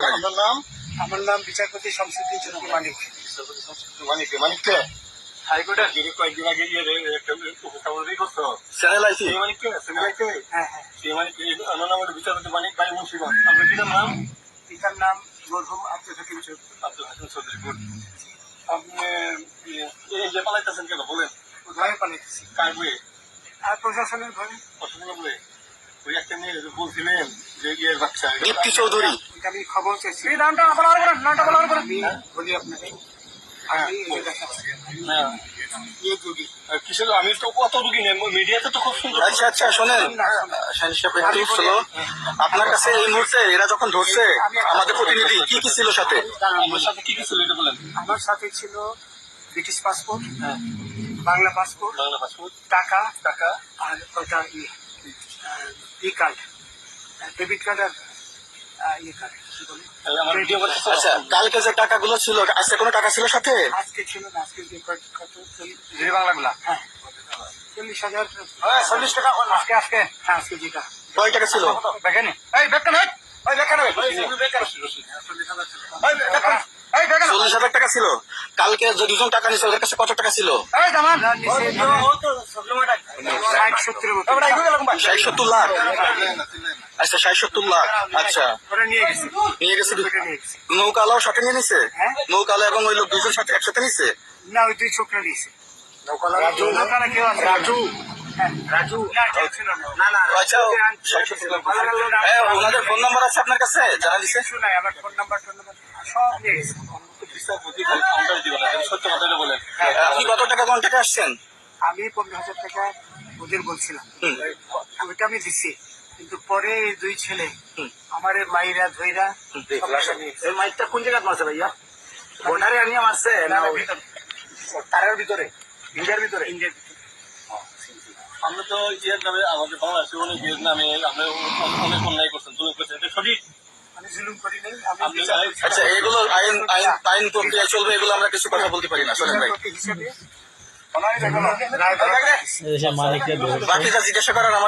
আপনার নাম। আমার নাম বিচারপতি শামসুদ্দিন চৌধুরী মানিক। মানিক মানিককে? হাইকোর্টের যিনি কয়েকদিন আগে ইয়ে উপস্থাপনা চ্যানেল আইসি হ্যাঁ হ্যাঁ। সেই মানিক আমার নাম হলো বিচারপতি মানিক ভাই মুন্সিগঞ্জ। আপনার পিতার নাম? পিতার নাম মরহুম আব্দুল হাকিম চৌধুরী। আব্দুল হাকিম চৌধুরী গুড। আপনি এই যে পালাইতেছেন কেন বলেন। ভয়ে পালাইতেছি। কার বইয়ে আর প্রশাসনের ভয়ে। পছন্দ বলে ওই একটা মেয়ে বলছিলেন যে ইয়ের বাচ্চা দীপ্তি চৌধুরী। আমি খবর চাইছি। এই নামটা বলার করে নামটা বলার করে বলি আপনাকে আমি এই যে দেখাচ্ছি হ্যাঁ। ইয়ে যোগী আর কিসের আমি তো কত রুগী নেই মিডিয়াতে তো খুব সুন্দর। আচ্ছা আচ্ছা শোনেন আপনার কাছে এই মুহূর্তে এরা যখন ধরছে আমাদের প্রতিনিধি কি কি ছিল সাথে? আমার সাথে কি কি ছিল এটা বলেন। আমার সাথে ছিল ব্রিটিশ পাসপোর্ট হ্যাঁ। বাংলা পাসপোর্ট বাংলা পাসপোর্ট টাকা টাকা। আর ওটা ইয়ে। ই কার্ড ডেবিট কার্ড আর ইয়ে কার্ড আচ্ছা কালকে যে টাকাগুলো ছিল আজকে কোনো টাকা ছিল সাথে? আজকে ছিল না আজকে যে কত কত চল্লিশ বাংলাগুলা? হ্যাঁ চল্লিশ হাজার। চল্লিশ টাকা আজকে আজকে হ্যাঁ আজকে যেটা। কয় টাকা ছিল? দেখেনি? এই ওই চল্লিশ হাজার টাকা ছিল। কালকে যে দুজন টাকা নিছে ওদের কাছে কত টাকা ছিল? ষাট সত্তর লাখ। আচ্ছা ষাট সত্তর লাখ। আচ্ছা। নিয়ে গেছে নৌকালাও সাথে নিয়ে নিছে? হ্যাঁ। নৌকালা এবং ওই লোক দুজন সাথে একসাথে নিছে? না ওই দুই ছোকরা নিয়েছে রাজু। হ্যাঁ হ্যাঁ ওনাদের ফোন নাম্বার আছে আপনার কাছে? দিছে ফোন নাম্বার সব নিয়ে গেছে। বলেন আপনি কত টাকা কোন টাকা আসছেন? আমি পনেরো হাজার টাকা ওদের বলছিলাম। ওইটা আমি দিছি। কিন্তু পরে দুই ছেলে আমার মাইরা ধইরা। এই মাইকটা কোন জায়গায় মারছে ভাইয়া? বর্ডারে আনিয়ে মারছে না তারের ভিতরে। ইন্ডিয়ার ভিতরে। ইন্ডিয়ার ভিতরে। আমরা তো ইয়ের নামে আমাদের বাংলাদেশে অনেক ইয়ের নামে অনেক অন্যায় করছেন জুলুম করছেন। এটা সঠিক? আমি জুলুম করি নাই আমি আপনি বিচারপতি- আচ্ছা এগুলো আইন আইন আইন প্রক্রিয়া চলবে এগুলো আমরা কিছু কথা বলতে পারি না শোনেন ভাই। যা জিজ্ঞাসা করার আমার